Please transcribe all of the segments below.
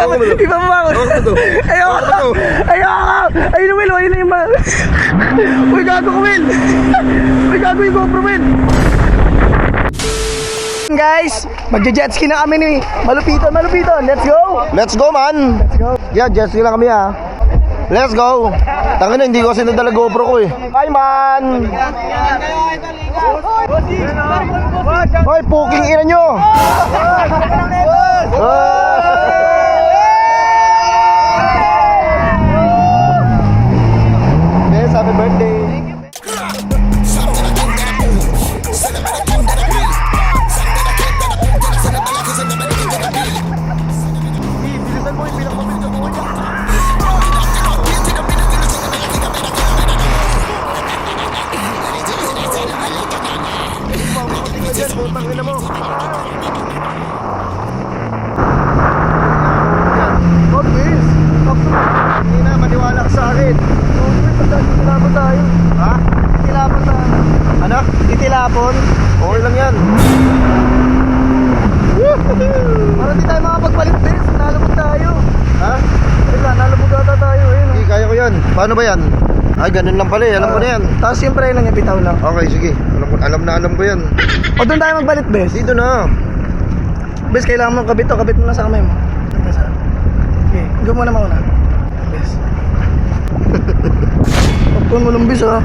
Iba mo, to. Ayoko. Hawak mo to. Ayoko. Ayun, Will. Ayun na yung mga... Uy, gago ko, Will. Uy, gago yung GoPro, Will. Guys, magja-jet ski na kami ni Malupiton, Malupiton. Let's go. Let's go, man! Let's go. Yeah, jet ski lang kami, ha? Let's go! Tangin na, hindi ko kasi nadala GoPro ko, eh. Hi, man! Hoy, puking ina nyo! Yes, Titilapon. Okay lang yan. Para di tayo makapagpalit, Bes. Nalabog tayo. Ha? Wala, nalabog ata tayo. Ayun. Hindi, kaya ko yan. Paano ba yan? Ay, ganun lang pala eh. Alam ko na yan. Tapos yung preno niya, bitaw lang. Okay, sige. Alam, ko, alam na alam ko yan. O doon tayo magbalit, Bes. Dito na. Bes, kailangan mo kabit to. Kabit mo lang sa kamay mo. Ha? Okay, go muna mauna. Bes. Pagpun mo lang, Bes, ha?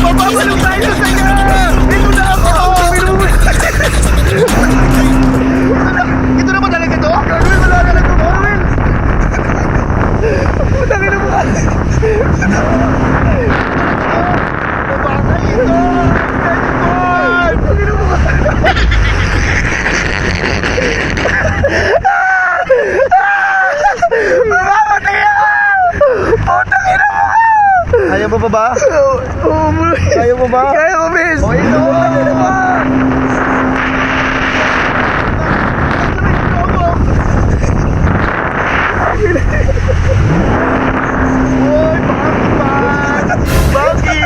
Mapapalang tayo sa kanya! Ito na ako! Ito na ba talaga to? Gagawin, wala na nagkukumin! Putangin na mo ka! Babakay ito! Putangin na mo ka! Mamamatay ako! Putangin na mo ka! Kaya mo ba? Oo, oo, bro. Kaya mo ba? Kaya ko, miss! O, ito. Putangin na mo ka! Uy, Batman! Baki!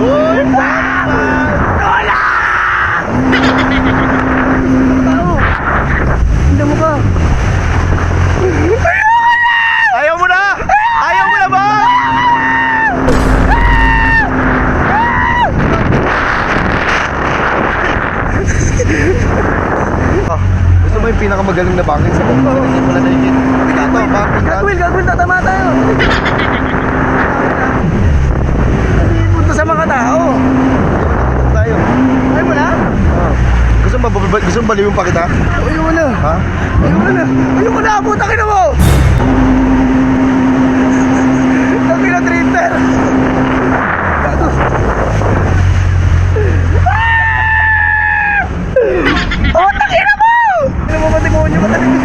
Uy, Batman! Tao! Hindi mo ka! Ayaw mo na! Ayaw mo na ba? Ah, gusto mo yung pinakamagaling na bangin sa mundo? Hindi mo na naigit. Ito, bangin. Gagawin, gagawin, tatama tayo! Punta sa mga tao! Tayo. Ay mo na? Ah. Gusto mo ba, gusto mo baliwin pa kita? Ayaw mo na! Ha? Ayaw mo na! Ayaw mo na! Putang ina mo! Tangin na traitor! Gago! Ah! Putang ina mo! Ano mo ba demonyo ba talaga?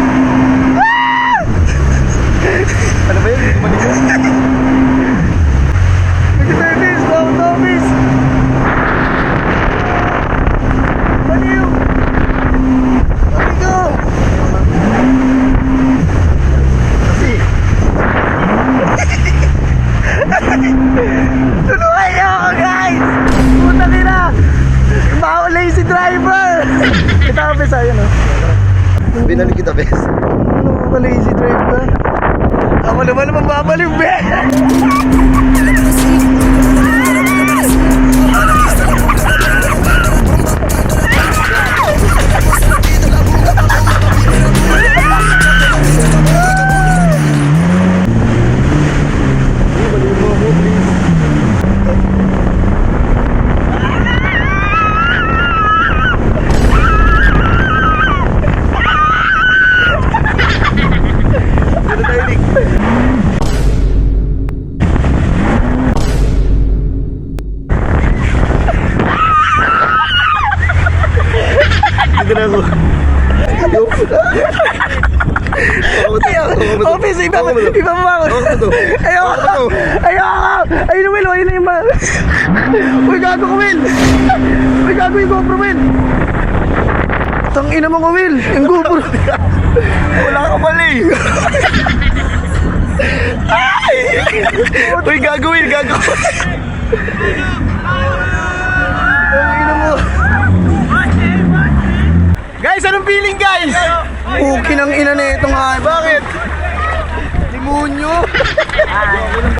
Ah! Ano ba yun? Hindi mo baliwin? Nag-service! Bawang office! Baliw! Baliw ko! Kasi, Tulungan niyo ako guys! Puta kina! Bao lazy driver! Ito ang pesa yun oh. binalik kita, bes. Ano ka lazy driver? Ako naman ang mababaliw, be! Iba mo to. Iba mo ako. Ayoko. Ayoko. Ayoko. Ayun, Will. Ayun na yung mga... Uy, gago ko, Will. Uy, gago yung GoPro, Will. Tang ina mo ko, Will. Yung GoPro. Wala ka pala eh. Ay! Uy, gago, Will. Gago. Tang ina mo. Guys, anong feeling, guys? Ukin ang ina na itong hay. Bakit? Demonyo!